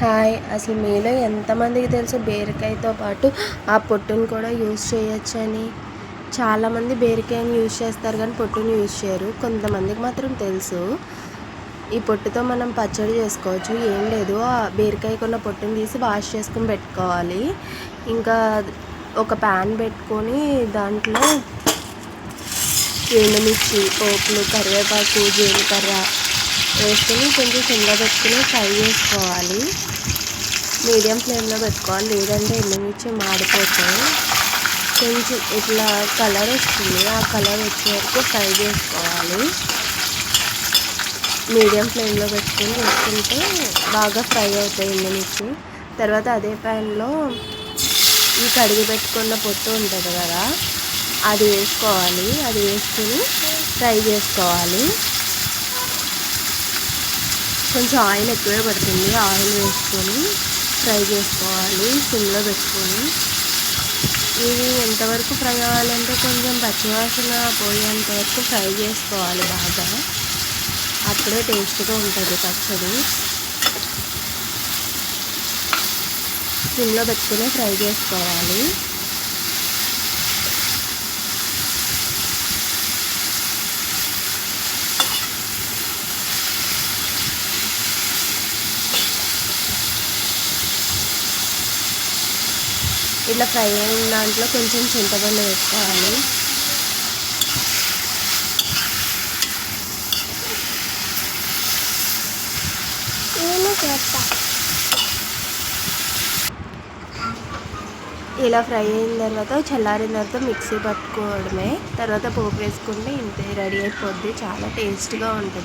Hi. అసలు మీలో ఎంతమందికి తెలుసు బీరకాయతో పాటు ఆ పొట్టును కూడా యూస్ చేయొచ్చని? చాలామంది బీరకాయని యూస్ చేస్తారు కానీ పొట్టుని యూజ్ చేయరు. కొంతమందికి మాత్రం తెలుసు. ఈ పొట్టుతో మనం పచ్చడి చేసుకోవచ్చు. ఏం లేదు. ఆ బీరకాయకున్న పొట్టుని తీసి వాష్ చేసుకుని పెట్టుకోవాలి. ఇంకా ఒక ప్యాన్ పెట్టుకొని దాంట్లో ఎండుమిర్చి పోపులు కరివేపాకు జీలకర్ర వేసుకొని కొంచెం చిన్న పెట్టుకుని ఫ్రై చేసుకోవాలి. మీడియం ఫ్లేమ్లో పెట్టుకోవాలి. లేదంటే ఎండుమిర్చి మాడిపోతాయి కొంచెం ఇట్లా కలర్ వస్తుంది. ఆ కలర్ వచ్చే వరకు ఫ్రై చేసుకోవాలి. మీడియం ఫ్లేమ్లో పెట్టుకుని వేసుకుంటే బాగా ఫ్రై అవుతాయి ఎండుమిర్చి. తర్వాత అదే ప్యాన్లో ఈ కడిగి పెట్టుకున్న పొట్టు ఉంటుంది కదా అది వేసుకోవాలి. అది వేసుకుని ఫ్రై చేసుకోవాలి. కొంచెం ఆయిల్ ఎక్కువే పడుతుంది. ఆయిల్ వేసుకొని ఫ్రై చేసుకోవాలి. సిమ్లో పెట్టుకొని. ఇది ఎంతవరకు ఫ్రై అవ్వాలంటే కొంచెం పచ్చివాసన పోయేంత వరకు ఫ్రై చేసుకోవాలి బాగా. అప్పుడే టేస్ట్గా ఉంటుంది పచ్చడి. సిమ్లో పెట్టుకుని ఫ్రై చేసుకోవాలి. ఇట్లా ఫ్రై అయిన దాంట్లో కొంచెం చింతపండు వేసుకోవాలి. ఇలా ఫ్రై అయిన తర్వాత చల్లారిన తర్వాత మిక్సీ పట్టుకోవడమే. తర్వాత పోపు వేసుకుంటే ఇంతే రెడీ అయిపోద్ది. చాలా టేస్ట్గా ఉంటుంది.